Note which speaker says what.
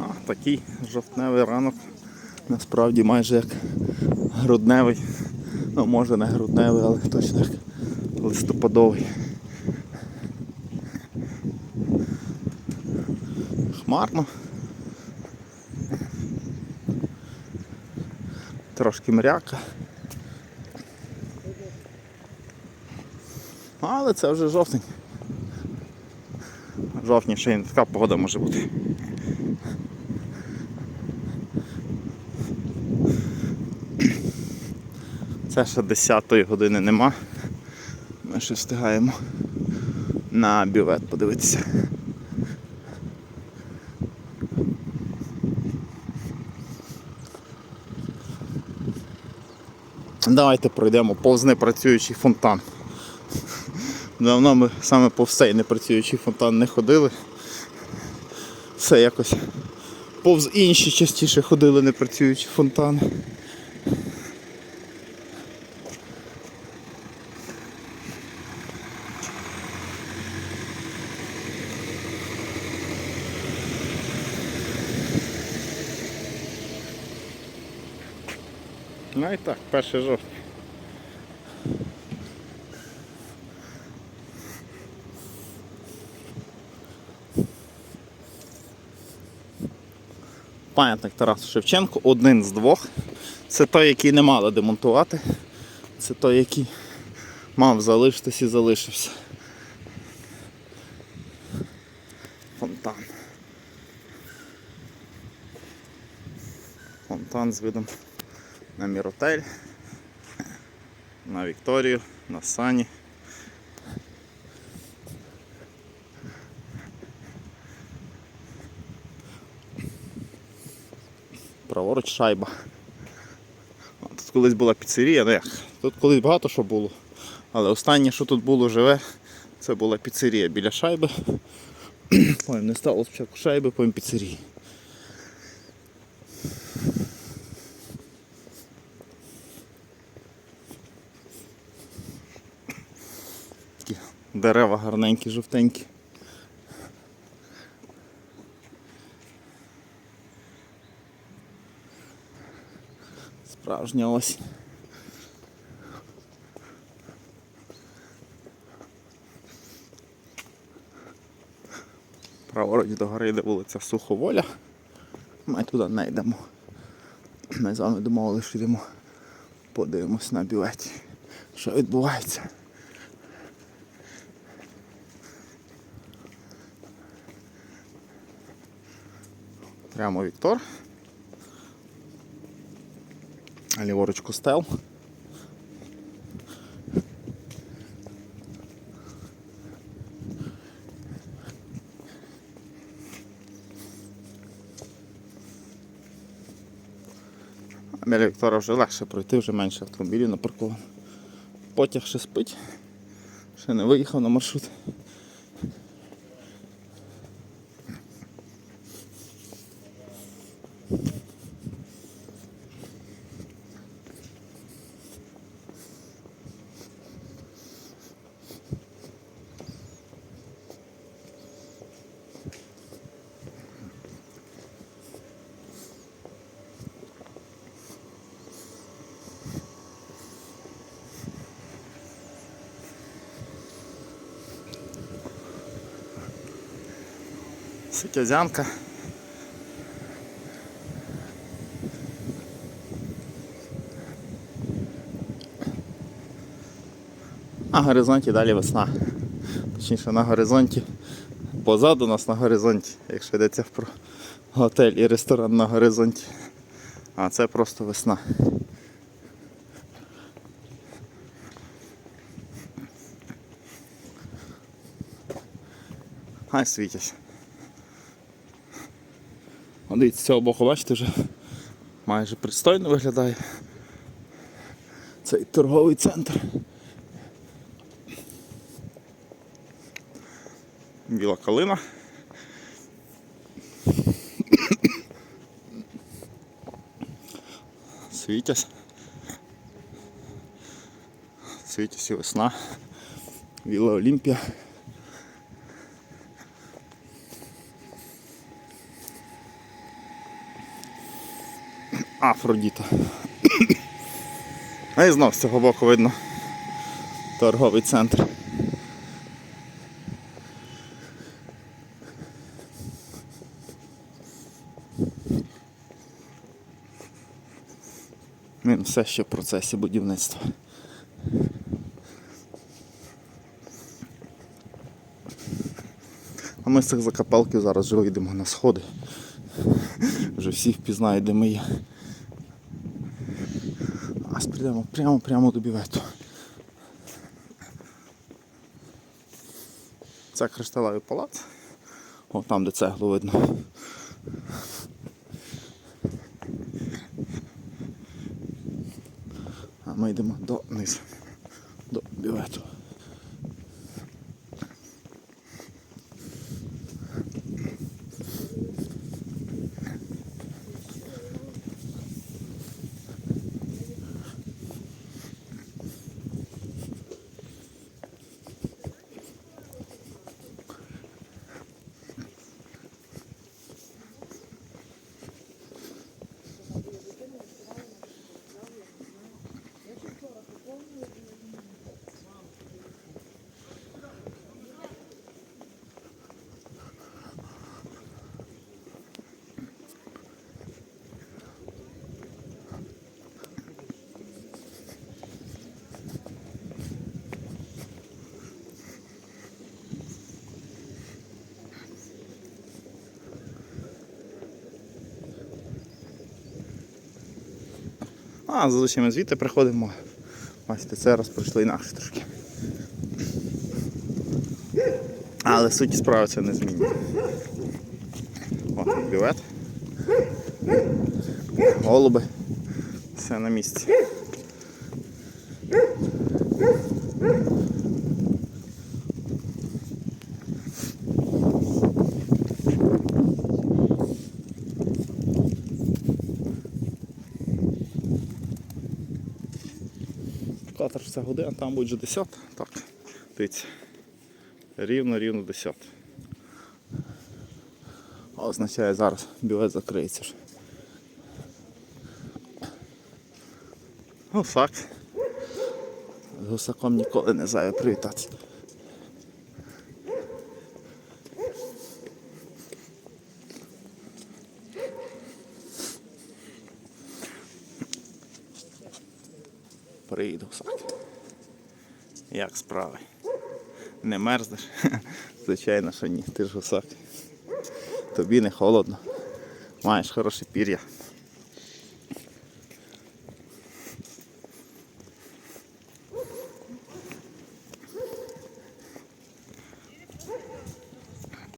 Speaker 1: А, такий жовтневий ранок. Насправді майже як грудневий. Ну може не грудневий, але точно як листопадовий. Хмарно. Трошки мряка. Але це вже жовтень. Жовтні ще й така погода може бути. Це ще 10 години нема. Ми ще встигаємо на бювет подивитися. Давайте пройдемо повз непрацюючий фонтан. Давно ми саме повз цей непрацюючий фонтан не ходили. Все якось повз інші частіше ходили непрацюючі фонтани. Ну і так, 1 жовтня. Пам'ятник Тарасу Шевченку, один з двох. Це той, який не мали демонтувати. Це той, який мав залишитись і залишився. Фонтан. Фонтан з видом на Міротель, на Вікторію, на Сані. Праворуч шайба. Тут колись була піцерія, ну як? Тут колись багато що було. Але останнє, що тут було живе, це була піцерія біля шайби. Ой, не стало спочатку шайби, потім піцерії. Дерева гарненькі, жовтенькі. Справжня осінь. Праворуч до гори йде вулиця Суховоля. Ми туди не йдемо. Ми з вами домовилися, що йдемо подивимось на бюветі, що відбувається. Прямо Віктор. Ліворуч костел. Біля Віктора вже легше пройти, вже менше автомобілів напарковано. Потяг ще спить, ще не виїхав на маршрут. Ситязянка. На горизонті далі весна. Точніше на горизонті. Позаду нас на горизонті, якщо йдеться про готель і ресторан на горизонті. А це просто весна. Хай світять. Дивіться, з цього боку, бачите, вже майже пристойно виглядає цей торговий центр. Біла калина. Світязь. Світязь і весна. Віла Олімпія. Афродіта. А і знов з цього боку видно торговий центр. Він все ще в процесі будівництва. А ми з цих закапелків зараз вже вийдемо на сходи. Вже всі впізнають, де ми є. Прийдемо прямо прямо до бівету. Це кришталевий палац. О, там, де цеглу видно. А ми йдемо донизу, до бівету. А, зазвичай ми звідти приходимо. Бачите, це раз пройшли інакше трошки. Але суті справи це не змінює. О, бювет. Голуби. Все на місці. Катер година, там буде вже 10. Так, дивіться. Рівно, рівно 10. А означає зараз бювет закриється Ну факт. З гусаком ніколи не зайве привітатися. Гусак. Як справи? Не мерзнеш? Звичайно, що ні. Ти ж гусак. Тобі не холодно. Маєш хороше пір'я.